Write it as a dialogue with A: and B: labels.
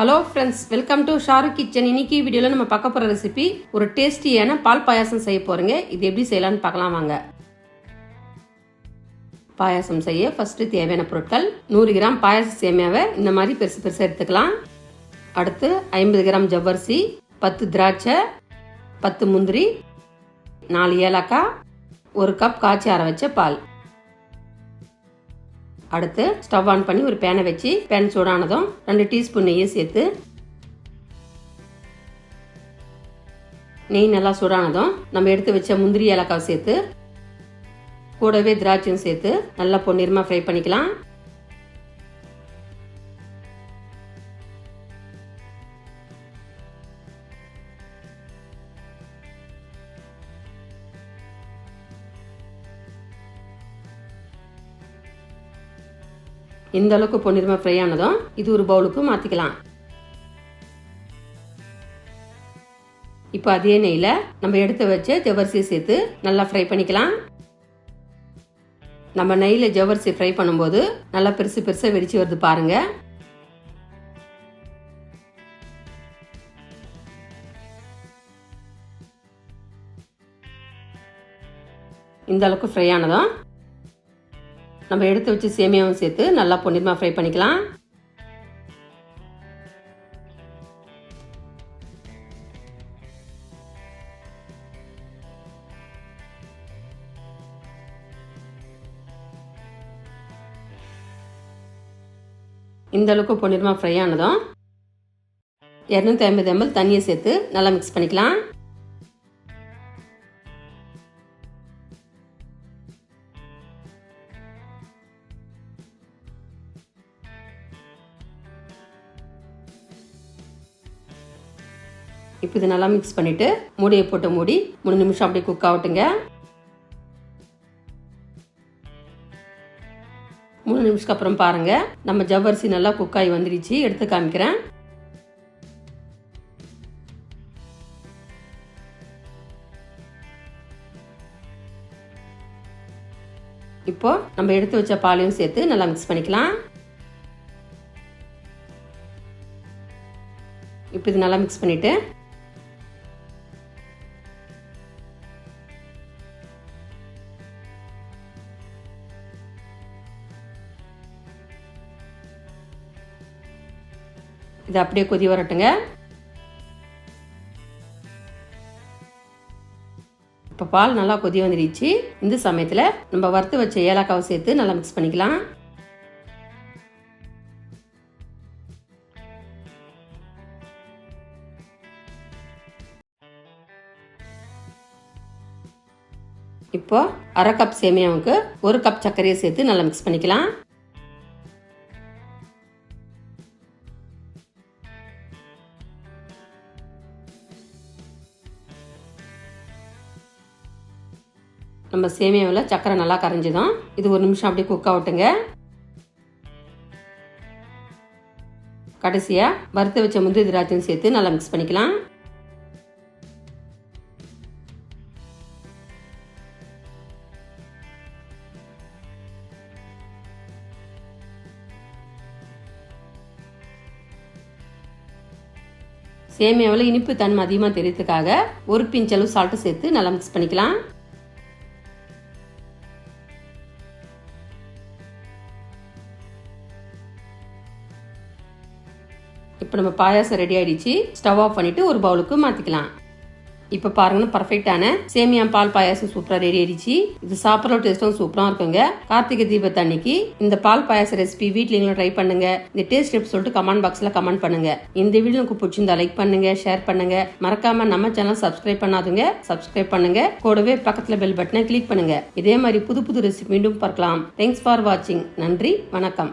A: Hello friends welcome to Shahrukh kitchen இன்னைக்கு வீடியோவில் நம்ம பார்க்க போகிற ரெசிபி ஒரு டேஸ்டியான பால் பாயாசம் செய்ய போகிறோங்க இது எப்படி செய்யலாம்னு பார்க்கலாம் வாங்க. பாயாசம் செய்ய ஃபஸ்ட்டு தேவையான பொருட்கள் நூறு கிராம் பாயாச சேமியாவை இந்த மாதிரி பெருசு பெருசாக எடுத்துக்கலாம். அடுத்து ஐம்பது கிராம் ஜவ்வரிசி பத்து திராட்சை பத்து முந்திரி நாலு ஏலக்காய் ஒரு கப் காய்ச்சி ஆற வச்ச பால். அடுத்து ஸ்டவ் ஆன் பண்ணி ஒரு பேனை வச்சு பேன் சூடானதும் ரெண்டு டீஸ்பூன் நெய்யை சேர்த்து நெய் நல்லா சூடானதும் நம்ம எடுத்து வச்ச முந்திரி ஏலக்காய் சேர்த்து கூடவே திராட்சையும் சேர்த்து நல்லா பொன்னிறமாக ஃப்ரை பண்ணிக்கலாம். இந்த அளவுக்கு பொன்னிறமாக ஃப்ரை ஆனதும் இது ஒரு பவுலுக்கு மாற்றிக்கலாம் இப்போ அதே நெய்யில் நம்ம எடுத்து வச்ச ஜவ்வரிசியை சேர்த்து நல்லா ஃப்ரை பண்ணிக்கலாம். நம்ம நெய்யில் ஜவ்வரிசி ஃப்ரை பண்ணும்போது நல்லா பெருசு பெருசாக வெடிச்சு வருது பாருங்க. இந்த அளவுக்கு ஃப்ரை ஆனதும் நம்ம எடுத்து வச்சு சேமியாவும் சேர்த்து நல்லா பொன்னிறமாக ஃப்ரை பண்ணிக்கலாம். இந்த அளவுக்கு பொன்னிறமாக ஃப்ரை ஆனதும் இரநூத்தி ஐம்பது எம்எல் தண்ணியை சேர்த்து நல்லா மிக்ஸ் பண்ணிக்கலாம். இப்போ இது நல்லா மிக்ஸ் பண்ணிவிட்டு மூடியை போட்டு மூடி மூணு நிமிஷம் அப்படியே குக் ஆகட்டுங்க. மூணு நிமிஷத்துக்கு அப்புறம் பாருங்கள் நம்ம ஜவ்வரிசி நல்லா குக் ஆகி வந்துடுச்சு எடுத்து காமிக்கிறேன். இப்போ நம்ம எடுத்து வச்ச பாலையும் சேர்த்து நல்லா மிக்ஸ் பண்ணிக்கலாம். இப்போ இது நல்லா மிக்ஸ் பண்ணிவிட்டு இது அப்படியே கொதி வரட்டுங்க. இப்போ பால் நல்லா கொதி வந்துடுச்சு இந்த சமயத்தில் நம்ம வறுத்து வச்ச ஏலக்காவை சேர்த்து நல்லா மிக்ஸ் பண்ணிக்கலாம். இப்போ அரை கப் சேமியாவுக்கு ஒரு கப் சர்க்கரையை சேர்த்து நல்லா மிக்ஸ் பண்ணிக்கலாம். நம்ம சேமியாவில் சக்கரை நல்லா கரைஞ்சிடும் இது ஒரு நிமிஷம் அப்படியே குக் ஆகட்டுங்க. கடைசியாக வறுத்து வச்ச முந்திரி திராட்சையும் சேர்த்து நல்லா மிக்ஸ் பண்ணிக்கலாம். சேமியாவில் இனிப்பு தன்மை அதிகமாக தெரியறதுக்காக ஒரு பிஞ்சளவு சால்ட்டு சேர்த்து நல்லா மிக்ஸ் பண்ணிக்கலாம். இப்போ நம்ம பாயாசம் ரெடி ஆயிடுச்சு. ஸ்டவ் ஆஃப் பண்ணிட்டு ஒரு பவுலுக்கு மாற்றிக்கலாம் இப்போ பாருங்கன்னா பர்ஃபெக்டான சேமியா பால் பாயாசம் சூப்பராக ரெடி ஆயிடுச்சு. இது சாப்பிட்ற டேஸ்ட்டும் சூப்பராக இருக்குங்க. கார்த்திகை தீபத்து அன்னைக்கு இந்த பால் பாயாச ரெசிபி வீட்டில் ட்ரை பண்ணுங்க. இந்த டேஸ்ட் எப்படி சொல்லிட்டு கமெண்ட் பாக்ஸில் கமெண்ட் பண்ணுங்க. இந்த வீடியோ உங்களுக்கு பிடிச்சிருந்தா லைக் பண்ணுங்க ஷேர் பண்ணுங்க. மறக்காம நம்ம சேனல் சப்ஸ்கிரைப் பண்ணாதுங்க. சப்ஸ்கிரைப் பண்ணுங்க. கூடவே பக்கத்தில் பெல் பட்டனை கிளிக் பண்ணுங்க. இதே மாதிரி புது புது ரெசிபி மீண்டும் பார்க்கலாம். தேங்க்ஸ் ஃபார் வாட்சிங் நன்றி வணக்கம்.